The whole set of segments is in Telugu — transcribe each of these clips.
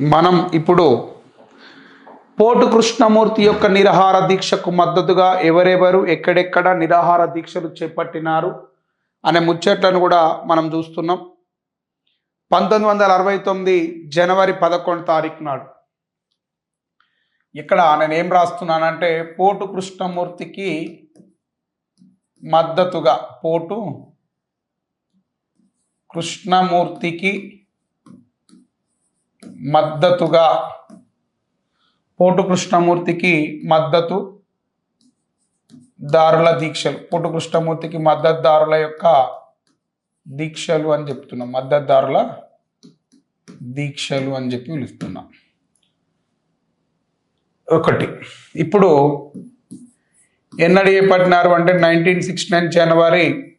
మనం ఇప్పుడు పోటు కృష్ణమూర్తి యొక్క నిరాహార దీక్షకు మద్దతుగా ఎవరెవరు ఎక్కడెక్కడ నిరాహార దీక్షలు చేపట్టినారు అనే ముచ్చట్లను కూడా మనం చూస్తున్నాం. పంతొమ్మిది వందల అరవై తొమ్మిది జనవరి పదకొండు తారీఖు నాడు. ఇక్కడ నేను ఏం రాస్తున్నానంటే పోటు కృష్ణమూర్తికి మద్దతుగా పోటు కృష్ణమూర్తికి మద్దతుగా పోటు కృష్ణమూర్తికి మద్దతు దారుల దీక్షలు. పోటు కృష్ణమూర్తికి మద్దతుదారుల యొక్క దీక్షలు అని చెప్తున్నాం. మద్దతుదారుల దీక్షలు అని చెప్పి పిలుస్తున్నాం. ఒకటి. ఇప్పుడు ఎన్నడి చేపట్టినారు అంటే నైన్టీన్ సిక్స్టీ నైన్ జనవరి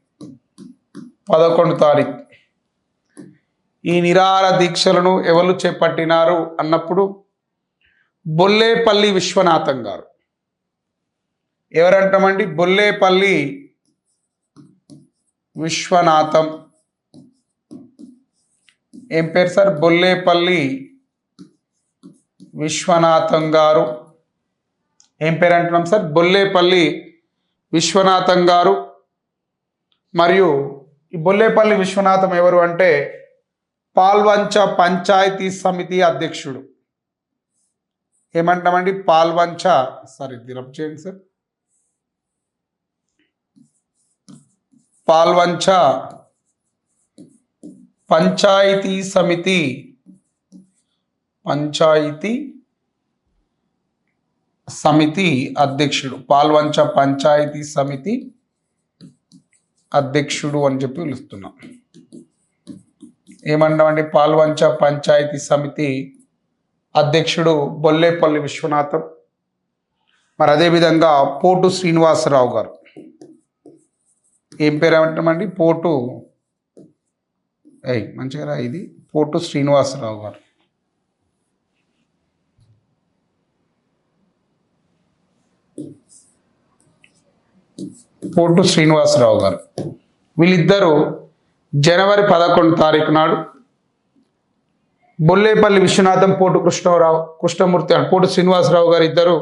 పదకొండు తారీఖు. ఈ నిరాహార దీక్షలను ఎవరు చేపట్టినారు అన్నప్పుడు బొల్లేపల్లి విశ్వనాథం గారు. ఎవరంటామండి? బొల్లేపల్లి విశ్వనాథం. ఏం పేరు సార్? బొల్లేపల్లి విశ్వనాథం గారు. ఏం పేరు అంటున్నాం సార్? బొల్లేపల్లి విశ్వనాథం గారు. మరియు ఈ బొల్లేపల్లి విశ్వనాథం ఎవరు అంటే పాల్వంచ పంచాయతీ సమితి అధ్యక్షుడు. ఏమంటామండి? పాల్వంచ సారీ దిరప్ చేయండి సార్. పాల్వంచ పంచాయతీ సమితి పంచాయతీ సమితి అధ్యక్షుడు. పాల్వంచ పంచాయతీ సమితి అధ్యక్షుడు అని చెప్పి పిలుస్తున్నాం. ఏమంటామంటే పాల్వంచ పంచాయతీ సమితి అధ్యక్షుడు బొల్లేపల్లి విశ్వనాథం. మరి అదేవిధంగా పోటు శ్రీనివాసరావు గారు. ఏం పేరు ఏమంటామండి పోటు ఏయ్ మంచిగా ఇది? పోటు శ్రీనివాసరావు గారు. పోటు శ్రీనివాసరావు గారు. వీళ్ళిద్దరూ జనవరి పదకొండు తారీఖు నాడు బొల్లేపల్లి విశ్వనాథం పోటు కృష్ణరావు కృష్ణమూర్తి పోటు శ్రీనివాసరావు గారు ఇద్దరు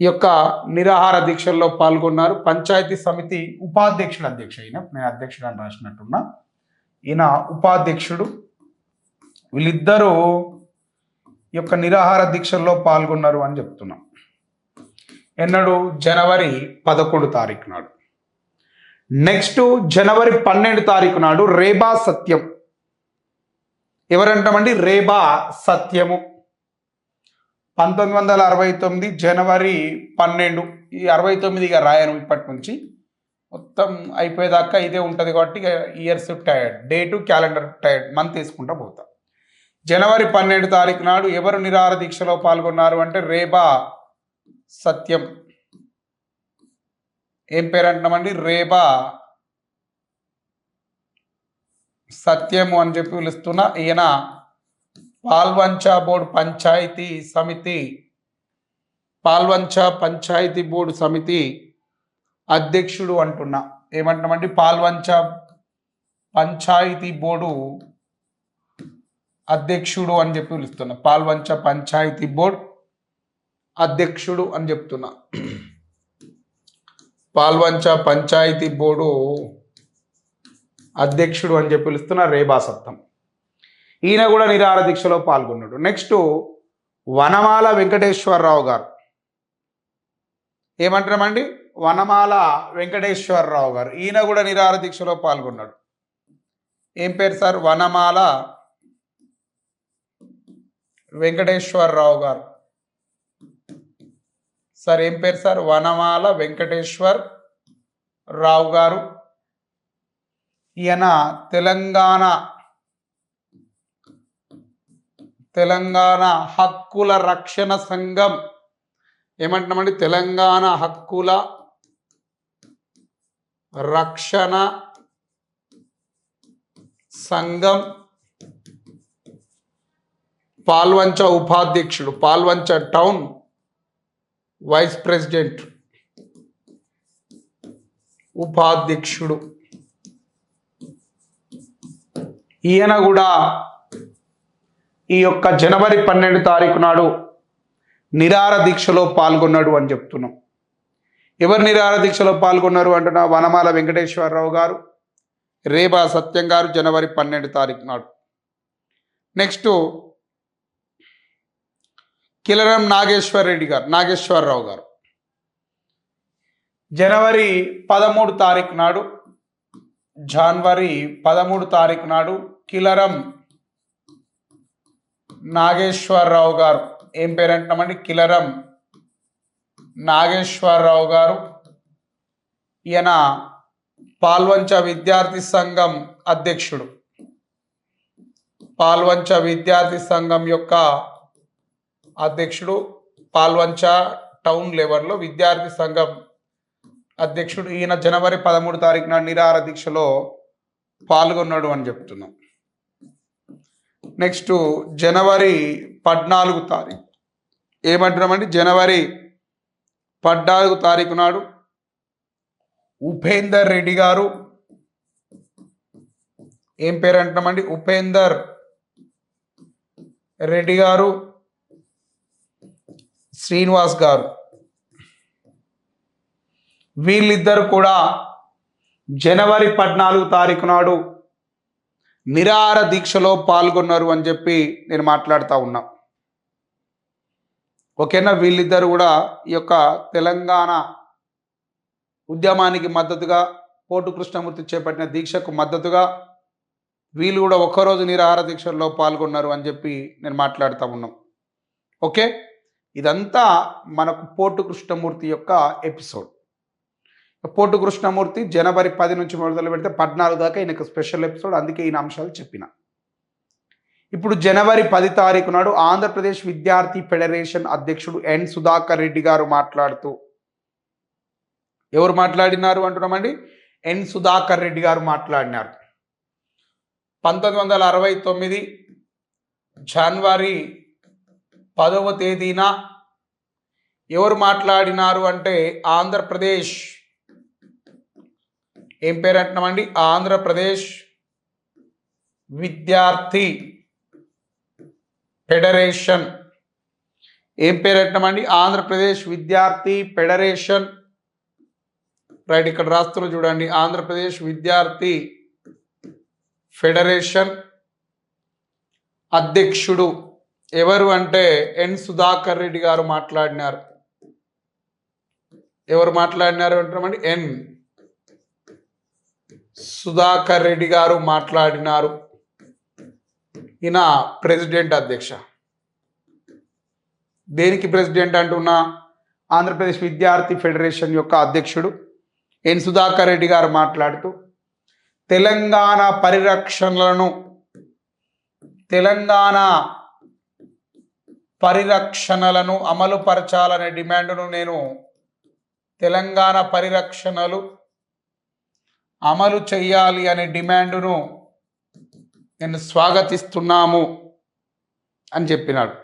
ఈ యొక్క నిరాహార దీక్షల్లో పాల్గొన్నారు. పంచాయతీ సమితి ఉపాధ్యక్షుడు అధ్యక్ష అయిన నేను అధ్యక్షుడు అని రాసినట్టున్నా ఈయన ఉపాధ్యక్షుడు. వీళ్ళిద్దరూ ఈ యొక్క నిరాహార దీక్షల్లో పాల్గొన్నారు అని చెప్తున్నాం. ఎన్నడు జనవరి పదకొండు తారీఖు నాడు. నెక్స్ట్ జనవరి పన్నెండు తారీఖు నాడు రేబా సత్యం. ఎవరంటామండి? రేబా సత్యము. పంతొమ్మిది వందల అరవై తొమ్మిది జనవరి పన్నెండు. ఈ అరవై తొమ్మిదిగా రాయను ఇప్పటి నుంచి. మొత్తం అయిపోయేదాకా ఇదే ఉంటుంది కాబట్టి years tired date calendar tired month తీసుకుంటా పోతా. జనవరి పన్నెండు తారీఖు నాడు ఎవరు నిరాహార దీక్షలో పాల్గొన్నారు అంటే రేబా సత్యం. ఏం పేరు అంటున్నామండి? రేబా. సత్యము అని చెప్పి పిలుస్తున్న ఈయన పాల్వంచ బోర్డు పంచాయతీ సమితి. పాల్వంచ పంచాయతీ బోర్డు సమితి అధ్యక్షుడు అంటున్నా. ఏమంటున్నామండి? పాల్వంచ పంచాయతీ బోర్డు అధ్యక్షుడు అని చెప్పి పిలుస్తున్నా. పాల్వంచ పంచాయతీ బోర్డు అధ్యక్షుడు అని చెప్తున్నా. పాల్వంచ పంచాయతీ బోర్డు అధ్యక్షుడు అని చెప్పి పిలుస్తున్న రేబా సత్తం. ఈయన కూడా నిరాహార దీక్షలో పాల్గొన్నాడు. నెక్స్ట్ వనమాల వెంకటేశ్వరరావు గారు. ఏమంటామండి వనమాల వెంకటేశ్వరరావు గారు. ఈయన కూడా నిరాహార దీక్షలో పాల్గొన్నాడు. ఏం పేరు సార్? వనమాల వెంకటేశ్వరరావు గారు. సార్ ఏం పేరు సార్? వనమాల వెంకటేశ్వర్ రావు గారు. ఈయన తెలంగాణ తెలంగాణ హక్కుల రక్షణ సంఘం. ఏమంటున్నామండి? తెలంగాణ హక్కుల రక్షణ సంఘం. పాల్వంచ ఉపాధ్యక్షుడు పాల్వంచ టౌన్ వైస్ ప్రెసిడెంట్ ఉపాధ్యక్షుడు ఈయన కూడా ఈ యొక్క జనవరి పన్నెండు తారీఖు నాడు నిరార దీక్షలో పాల్గొన్నాడు అని చెప్తున్నాం. ఎవరు నిరార దీక్షలో పాల్గొన్నారు అంటున్నా వనమాల వెంకటేశ్వరరావు గారు రేబా సత్యం గారు జనవరి పన్నెండు తారీఖు నాడు. నెక్స్ట్ కిలరం నాగేశ్వర్ రెడ్డి గారు నాగేశ్వరరావు గారు. జనవరి పదమూడు తారీఖు నాడు జనవరి పదమూడు తారీఖు నాడు కిలరం నాగేశ్వరరావు గారు. ఏం పేరు కిలరం నాగేశ్వరరావు గారు. ఈయన పాల్వంచ విద్యార్థి సంఘం అధ్యక్షుడు. పాల్వంచ విద్యార్థి సంఘం యొక్క అధ్యక్షుడు పాల్వంచ టౌన్ లెవెల్లో విద్యార్థి సంఘం అధ్యక్షుడు ఈయన జనవరి పదమూడు తారీఖున నిరాహార దీక్షలో పాల్గొన్నాడు అని చెప్తున్నాం. నెక్స్ట్ జనవరి పద్నాలుగు తారీఖు. ఏమంటున్నామండి జనవరి పద్నాలుగు తారీఖు నాడు ఉపేందర్ రెడ్డి గారు ఏం పేరు అంటున్నామండి? ఉపేందర్ రెడ్డి గారు శ్రీనివాస్ గారు. వీళ్ళిద్దరు కూడా జనవరి పద్నాలుగు తారీఖు నాడు నిరార దీక్షలో పాల్గొన్నారు అని చెప్పి నేను మాట్లాడుతూ ఉన్నా. ఓకేనా? వీళ్ళిద్దరు కూడా ఈ యొక్క తెలంగాణ ఉద్యమానికి మద్దతుగా పోటు కృష్ణమూర్తి చేపట్టిన దీక్షకు మద్దతుగా వీళ్ళు కూడా ఒక్కరోజు నిరాహార దీక్షల్లో పాల్గొన్నారు అని చెప్పి నేను మాట్లాడుతూ ఉన్నాం. ఓకే? ఇదంతా మనకు పోటు కృష్ణమూర్తి యొక్క ఎపిసోడ్. పోటు కృష్ణమూర్తి జనవరి పది నుంచి మొదలు పెడితే పద్నాలుగు దాకా ఈయనకు స్పెషల్ ఎపిసోడ్. అందుకే ఈయన అంశాలు చెప్పిన. ఇప్పుడు జనవరి పది తారీఖు నాడు ఆంధ్రప్రదేశ్ విద్యార్థి ఫెడరేషన్ అధ్యక్షుడు ఎన్ సుధాకర్ రెడ్డి గారు మాట్లాడుతూ ఎవరు మాట్లాడినారు అంటున్నామండి? ఎన్ సుధాకర్ రెడ్డి గారు మాట్లాడినారు. పంతొమ్మిది వందల అరవై తొమ్మిది జనవరి పదవ తేదీన ఎవరు మాట్లాడినారు అంటే ఆంధ్రప్రదేశ్. ఏం పేరు అంటున్నామండి? ఆంధ్రప్రదేశ్ విద్యార్థి ఫెడరేషన్. ఏం పేరు అంటున్నామండి? ఆంధ్రప్రదేశ్ విద్యార్థి ఫెడరేషన్. రైట్ ఇక్కడ రాస్తున్న చూడండి. ఆంధ్రప్రదేశ్ విద్యార్థి ఫెడరేషన్ అధ్యక్షుడు. ఎవరు అంటే ఎన్ సుధాకర్ రెడ్డి గారు మాట్లాడినారు. ఎవరు మాట్లాడినారు అంటున్నామండి? ఎన్ సుధాకర్ రెడ్డి గారు మాట్లాడినారు. ఈయన ప్రెసిడెంట్ అధ్యక్ష. దేనికి ప్రెసిడెంట్ అంటున్నా? ఆంధ్రప్రదేశ్ విద్యార్థి ఫెడరేషన్ యొక్క అధ్యక్షుడు ఎన్ సుధాకర్ రెడ్డి గారు మాట్లాడుతూ తెలంగాణ పరిరక్షణలను తెలంగాణ పరిరక్షణలను అమలుపరచాలనే డిమాండ్ను నేను తెలంగాణ పరిరక్షణలు అమలు చేయాలి అనే డిమాండ్ను నేను స్వాగతిస్తున్నాము అని చెప్పినాడు.